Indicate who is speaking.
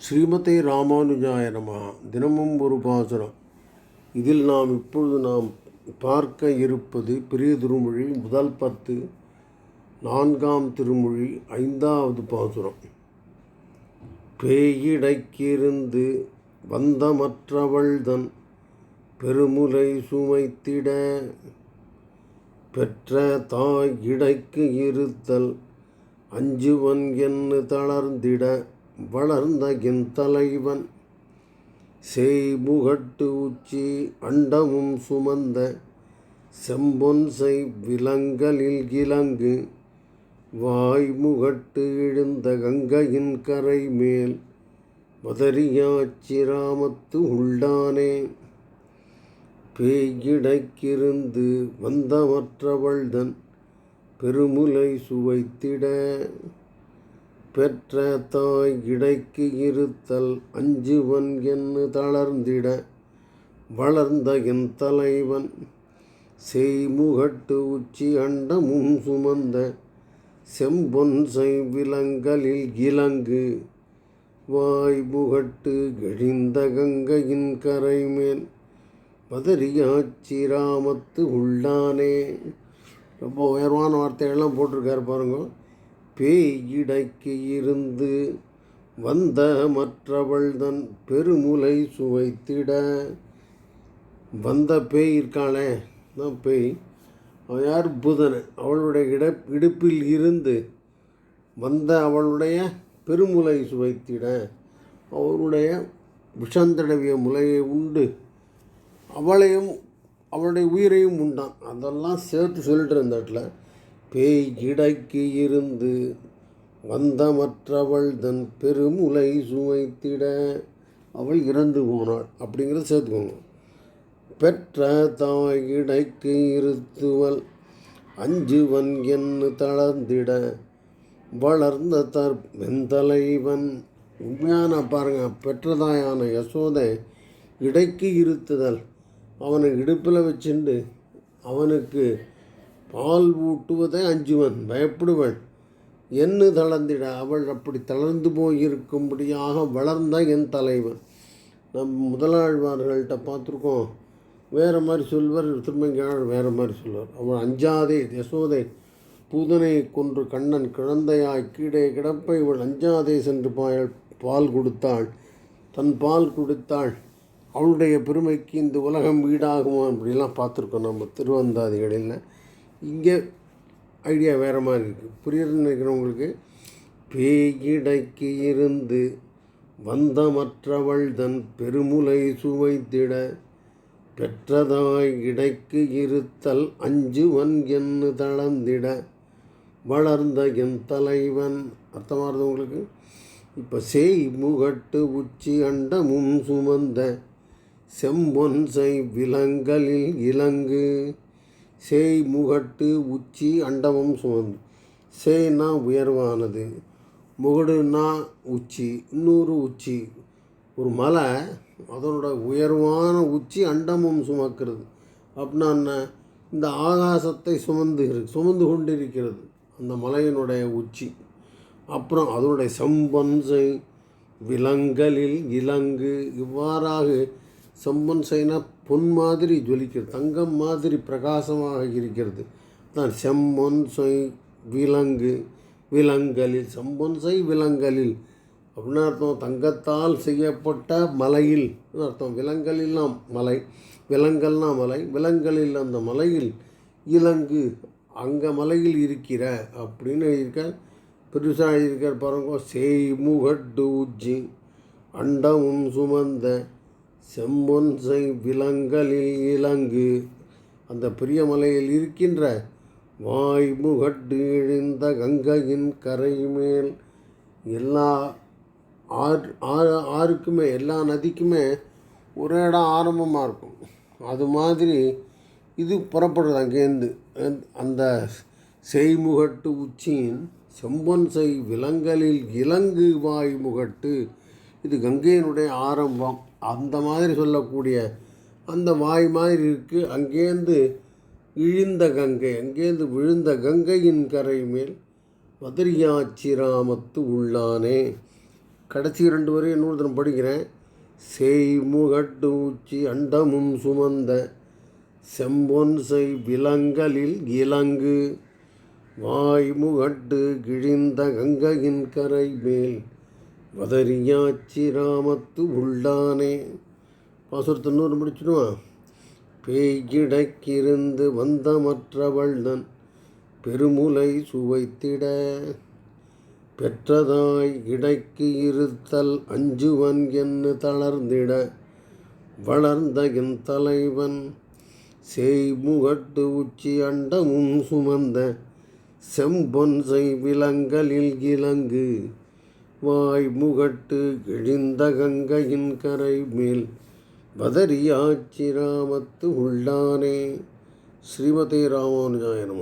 Speaker 1: ஸ்ரீமதி ராமானுஜாய நம. தினமும் ஒரு பாசுரம். இதில் நாம் இப்பொழுது நாம் பார்க்க இருப்பது பெரிய திருமொழி முதல் பத்து நான்காம் திருமொழி ஐந்தாவது பாசுரம். பேயிடைக்கிருந்து வந்த மற்றவள்தன் பெருமுலை சுமைத்திட பெற்ற தாய் இடைக்கு இருத்தல் அஞ்சுவன் என்று தளர்ந்திட வளர்ந்த என் தலைவன். செய்முகட்டு உச்சி அண்டமும் சுமந்த செம்பொன்சை விலங்கலில் கிழங்கு. வாய்முகட்டு இழுந்த கங்கையின் கரை மேல் மதரியாச்சிராமத்து உள்ளானே. பேய்கிடைக்கிருந்து வந்த மற்றவள்தன் பெருமுலை சுவைத்திட பெற்ற தாய் இடைக்கு இருத்தல் அஞ்சுவன் என்று தளர்ந்திட வளர்ந்த என் தலைவன் செய்முகட்டு உச்சி அண்டமும் சுமந்த செம்பொன் செய் விலங்கலில் இலங்கு. வாய்முகட்டு கழிந்த கங்கையின் கரை மேல் பதறியாச்சிராமத்து உள்ளானே. ரொம்ப உயர்வான வார்த்தைகள்லாம் போட்டிருக்காரு பாருங்கள் பேய் இடைக்கு இருந்து வந்த மற்றவள் தன் பெருமுலை சுவைத்திட. வந்த பேய் இருக்காளே தான் பேய். அவன் யார்? புதன். அவளுடைய இட இடுப்பில் இருந்து வந்த அவளுடைய பெருமுலை சுவைத்திட. அவருடைய விஷந்தடவிய முலையை உண்டு. அவளையும் அவளுடைய உயிரையும் உண்டான். அதெல்லாம் சேர்த்து சொல்லிட்டு இருந்த இடத்துல பேய் இடைக்கு இருந்து வந்த மற்றவள் தன் பெருமுலை சுவைத்திட அவள் இறந்து போனாள் அப்படிங்கிறத சேர்த்துக்கோங்க. பெற்ற தாய் இடைக்கு இருத்துவல் அஞ்சுவன் என்று தளர்ந்திட வளர்ந்த தர் வெந்தலைவன் உண்மையான பாருங்க பெற்றதாயான யசோதை இடைக்கு இருத்துதல். அவனை இடுப்பில் வச்சுண்டு அவனுக்கு பால் ஊட்டுவதை அஞ்சுவன் பயப்படுவன். என்ன தளர்ந்திட அவள் அப்படி தளர்ந்து போயிருக்கும்படியாக வளர்ந்த என் தலைவன். நம் முதலாழ்வார்கள்ட்ட பார்த்துருக்கோம். வேறு மாதிரி சொல்வர் திருமங்கையாள் வேறு மாதிரி சொல்வார். அவள் அஞ்சாதே யசோதை பூதனை கொன்று கண்ணன் கிழந்தையாய் கீழே கிடப்பை இவள் அஞ்சாதே சென்று பாயல் பால் கொடுத்தாள். தன் பால் கொடுத்தாள். அவளுடைய பெருமைக்கு இந்த உலகம் வீடாகுமா? அப்படிலாம் பார்த்துருக்கோம் நம்ம திருவந்தாதிகளில். இங்கே ஐடியா வேறு மாதிரி இருக்குது புரியுதுன்னு நினைக்கிறவங்களுக்கு பேயிடைக்கு இருந்து வந்த மற்றவள் தன் பெருமுலை சுவைத்திட பெற்றதாய் இடைக்கு இருத்தல் அஞ்சுவன் என்று தளர்ந்திட வளர்ந்த என் தலைவன். அர்த்தமாகுது உங்களுக்கு? இப்போ செய் முகட்டு உச்சி அண்டமும் சுமந்த செம்பொன் செய் விலங்கலில் இலங்கு. சேய் முகட்டு உச்சி அண்டமும் சுமந்து. சேய்னா உயர்வானது முகடுனா உச்சி இன்னொரு உச்சி. ஒரு மலை அதனோட உயர்வான உச்சி அண்டமும் சுமக்கிறது. அப்படின்னா என்ன? இந்த ஆகாசத்தை சுமந்து சுமந்து கொண்டிருக்கிறது. அந்த மலையினுடைய உச்சி. அப்புறம் அதனுடைய செம்பன்சை விலங்கலில் இலங்கு. இவ்வாறாக செம்பன்சைனா பொன் மாதிரி ஜொலிக்கிறது தங்கம் மாதிரி பிரகாசமாக இருக்கிறது. தான் செம்மொன் சொய் விலங்கு விலங்கலில் செம்பொன்சை விலங்கலில். அப்படின்னு அர்த்தம் தங்கத்தால் செய்யப்பட்ட மலையில். அர்த்தம் விலங்கலில்லாம் மலை விலங்கல்னா மலை விலங்கலில் அந்த மலையில் இலங்கு அங்கே மலையில் இருக்கிற அப்படின்னு இருக்க பெருசாக இருக்கிற பாருங்க செய்முகட்டு உச்சி அண்டமும் சுமந்த செம்பொன்சை விலங்கலில் இலங்கு. அந்த பிரியமலையில் இருக்கின்ற வாய்முகட்டு இழிந்த கங்கையின் கரை மேல் எல்லா ஆறு ஆறு ஆறுக்குமே எல்லா நதிக்குமே ஒரு இடம் ஆரம்பமாக இருக்கும். அது மாதிரி இது புறப்படுறது அங்கேருந்து அந்த- அந்த செய்முகட்டு உச்சியின் செம்பொன் செய் விலங்கலில் இலங்கு வாய் முகட்டு இது கங்கையினுடைய ஆரம்பம். அந்த மாதிரி சொல்லக்கூடிய அந்த வாய் மாதிரி இருக்குது அங்கேருந்து இழிந்த கங்கை அங்கேருந்து விழுந்த கங்கையின் கரை மேல் மதுரியாச்சிராமத்து உள்ளானே. கடைசி ரெண்டு வரையும் இன்னொரு தினம் படிக்கிறேன். செய்முகட்டு உச்சி அண்டமும் சுமந்த செம்பொன் செய் விலங்கலில் இலங்கு. வாய்முகட்டு கிழிந்த கங்கையின் கரை மேல் வதரியாச்சி ராமத்து உள்ளானே. பாசுரத்தை நூறு முடிச்சிடுவா பேய்கிடக்கிருந்து வந்த மற்றவள்தன் பெருமுலை சுவைத்திட. பெற்றதாய் இடைக்கு இருத்தல் அஞ்சுவன் என்று தளர்ந்திட. வளர்ந்த என் தலைவன் செய்முகட்டு உச்சி அண்டமும் சுமந்த. செம்பொன் செய் விலங்கலில் இலங்கு வாய் முகட்டு கிழிந்த கங்கையின் கரை மேல். பதரியாச்சி ராமத்து உள்ளானே. ஸ்ரீமதி ராமானுஜாய நமः.